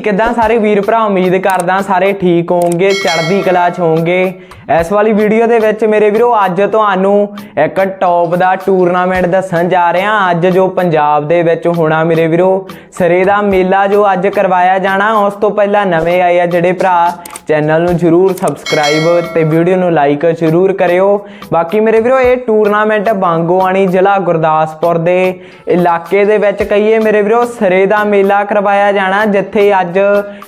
ਕਿੱਦਾਂ ਸਾਰੇ ਵੀਰ ਭਰਾ ਉਮੀਦ ਕਰਦਾ ਸਾਰੇ ਠੀਕ ਹੋਵੋਗੇ ਚੜ੍ਹਦੀ ਕਲਾ ਚ ਹੋਵੋਗੇ ਇਸ ਵਾਲੀ ਵੀਡੀਓ ਦੇ ਵਿੱਚ ਮੇਰੇ ਵੀਰੋ, ਅੱਜ ਤੁਹਾਨੂੰ ਇੱਕ ਟੌਪ ਦਾ ਟੂਰਨਾਮੈਂਟ ਦੱਸਣ ਜਾ ਰਿਹਾ। ਅੱਜ ਜੋ ਪੰਜਾਬ ਦੇ ਵਿੱਚ ਹੋਣਾ ਮੇਰੇ ਵੀਰੋ, ਸਰੇ ਦਾ ਮੇਲਾ ਜੋ ਅੱਜ ਕਰਵਾਇਆ ਜਾਣਾ, ਉਸ ਤੋਂ ਪਹਿਲਾਂ ਨਵੇਂ ਆਏ ਆ ਜਿਹੜੇ ਭਰਾ। ਚੈਨਲ ਨੂੰ ਜਰੂਰ ਸਬਸਕ੍ਰਾਈਬ ਤੇ ਵੀਡੀਓ ਨੂੰ ਲਾਈਕ ਜਰੂਰ ਕਰਿਓ। ਬਾਕੀ ਮੇਰੇ ਵੀਰੋ, ਇਹ ਟੂਰਨਾਮੈਂਟ ਬਾਂਗੋਆਣੀ ਜ਼ਿਲ੍ਹਾ ਗੁਰਦਾਸਪੁਰ ਦੇ ਇਲਾਕੇ ਦੇ ਵਿੱਚ ਕਹੀਏ ਮੇਰੇ ਵੀਰੋ, ਸਰੇ ਦਾ ਮੇਲਾ ਕਰਵਾਇਆ ਜਾਣਾ, ਜਿੱਥੇ ਅੱਜ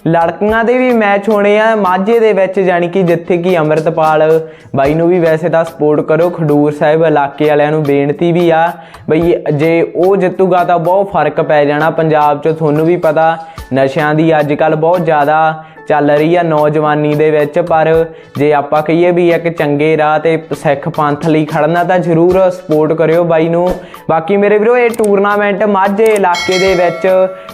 ਲੜਕੀਆਂ ਦੇ ਵੀ ਮੈਚ ਹੋਣੇ ਆ ਮਾਝੇ ਦੇ ਵਿੱਚ, ਜਾਣੀ ਕਿ ਜਿੱਥੇ ਕਿ ਅੰਮ੍ਰਿਤਪਾਲ ਬਾਈ ਨੂੰ ਵੀ ਵੈਸੇ ਤਾਂ ਸਪੋਰਟ ਕਰੋ, ਖਡੂਰ ਸਾਹਿਬ ਇਲਾਕੇ ਵਾਲਿਆਂ ਨੂੰ ਬੇਨਤੀ ਵੀ ਆ ਬਈ ਜੇ ਉਹ ਜਿੱਤੂਗਾ ਤਾਂ ਬਹੁਤ ਫ਼ਰਕ ਪੈ ਜਾਣਾ, ਪੰਜਾਬ 'ਚ ਤੁਹਾਨੂੰ ਵੀ ਪਤਾ, ਨਸ਼ਿਆਂ ਦੀ ਅੱਜ ਕੱਲ ਬਹੁਤ ਜ਼ਿਆਦਾ ਚੱਲ ਰਹੀ ਆ ਨੌਜਵਾਨੀ ਦੇ ਵਿੱਚ, ਪਰ ਜੇ ਆਪਾਂ ਕਹੀਏ ਵੀ ਇੱਕ ਚੰਗੇ ਰਾਹ ਤੇ ਸਿੱਖ ਪੰਥ ਲਈ ਖੜਨਾ ਤਾਂ ਜ਼ਰੂਰ ਸਪੋਰਟ ਕਰਿਓ ਬਾਈ ਨੂੰ। ਬਾਕੀ ਮੇਰੇ ਵੀਰੋ, ਇਹ ਟੂਰਨਾਮੈਂਟ ਮਾਝੇ ਇਲਾਕੇ ਦੇ ਵਿੱਚ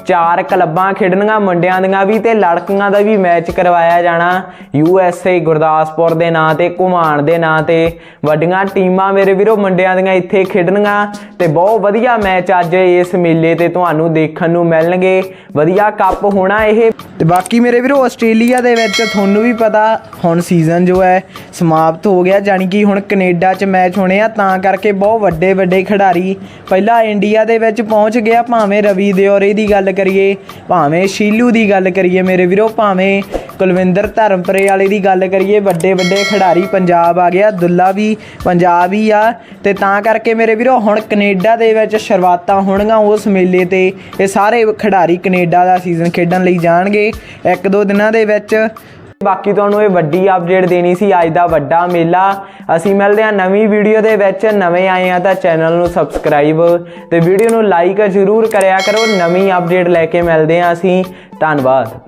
ਚਾਰ ਕਲੱਬਾਂ ਖੇਡਣੀਆਂ, ਮੁੰਡਿਆਂ ਦੀਆਂ ਵੀ ਤੇ ਲੜਕੀਆਂ ਦਾ ਵੀ ਮੈਚ ਕਰਵਾਇਆ ਜਾਣਾ। ਯੂ ਐਸ ਏ ਗੁਰਦਾਸਪੁਰ ਦੇ ਨਾਂ ਤੇ, ਘੁਮਾਣ ਦੇ ਨਾਂ ਤੇ ਵੱਡੀਆਂ ਟੀਮਾਂ ਮੇਰੇ ਵੀਰੋ, ਮੁੰਡਿਆਂ ਦੀਆਂ ਇੱਥੇ ਖੇਡਣੀਆਂ। ਤੇ ਬਹੁਤ ਵਧੀਆ ਮੈਚ ਅੱਜ ਇਸ ਮੇਲੇ ਤੇ ਤੁਹਾਨੂੰ ਦੇਖਣ ਨੂੰ ਮਿਲਣਗੇ। ਵਧੀਆ ਕੱਪ ਹੋਣਾ ਇਹ। ਤੇ ਬਾਕੀ ਮੇਰੇ ਵੀਰੋ, ਆਸਟ੍ਰੇਲੀਆ ਦੇ ਵਿੱਚ ਤੁਹਾਨੂੰ ਵੀ ਪਤਾ ਹੁਣ ਸੀਜ਼ਨ ਜੋ ਹੈ ਸਮਾਪਤ ਹੋ ਗਿਆ ਜਾਨੀ ਕਿ ਹੁਣ ਕੈਨੇਡਾ 'ਚ ਮੈਚ ਹੋਣੇ ਆ, ਤਾਂ ਕਰਕੇ ਬਹੁਤ ਵੱਡੇ ਵੱਡੇ ਖਿਡਾਰੀ ਪਹਿਲਾਂ ਇੰਡੀਆ ਦੇ ਵਿੱਚ ਪਹੁੰਚ ਗਿਆ ਭਾਵੇਂ ਰਵੀ ਦਿਓਰੇ ਦੀ ਗੱਲ ਕਰੀਏ, ਭਾਵੇਂ ਸ਼ੀਲੂ ਦੀ ਗੱਲ ਕਰੀਏ ਮੇਰੇ ਵੀਰੋ, ਭਾਵੇਂ ਕੁਲਵਿੰਦਰ ਧਰਮਪਰੇ ਵਾਲੇ ਦੀ ਗੱਲ ਕਰੀਏ, ਵੱਡੇ ਵੱਡੇ ਖਿਡਾਰੀ ਪੰਜਾਬ ਆ ਗਿਆ ਦੁੱਲਾ ਵੀ ਪੰਜਾਬ ਹੀ ਆ। ਤੇ ਤਾਂ ਕਰਕੇ ਮੇਰੇ ਵੀਰੋ, ਹੁਣ ਕੈਨੇਡਾ ਦੇ ਵਿੱਚ ਸ਼ੁਰੂਆਤਾਂ ਹੋਣਗੀਆਂ ਉਸ ਮੇਲੇ ਤੇ। ਇਹ ਸਾਰੇ ਖਿਡਾਰੀ ਕੈਨੇਡਾ ਦਾ ਸੀਜ਼ਨ ਖੇਡਣ ਲਈ ਜਾਣਗੇ। ਇੱਕ ਦੋ ਦਿਨਾਂ ਦੇ ਵਿੱਚ ਬਾਕੀ ਤੁਹਾਨੂੰ ਇਹ ਵੱਡੀ ਅਪਡੇਟ ਦੇਣੀ ਸੀ ਅੱਜ ਦਾ ਵੱਡਾ ਮੇਲਾ। ਅਸੀਂ ਮਿਲਦੇ ਹਾਂ ਨਵੀਂ ਵੀਡੀਓ ਦੇ ਵਿੱਚ। ਨਵੇਂ ਆਏ ਆ ਤਾਂ ਚੈਨਲ ਨੂੰ ਸਬਸਕ੍ਰਾਈਬ ਤੇ ਵੀਡੀਓ ਨੂੰ ਲਾਈਕ ਜ਼ਰੂਰ ਕਰਿਆ ਕਰੋ। ਨਵੀਂ ਅਪਡੇਟ ਲੈ ਕੇ ਮਿਲਦੇ ਹਾਂ ਅਸੀਂ। ਧੰਨਵਾਦ।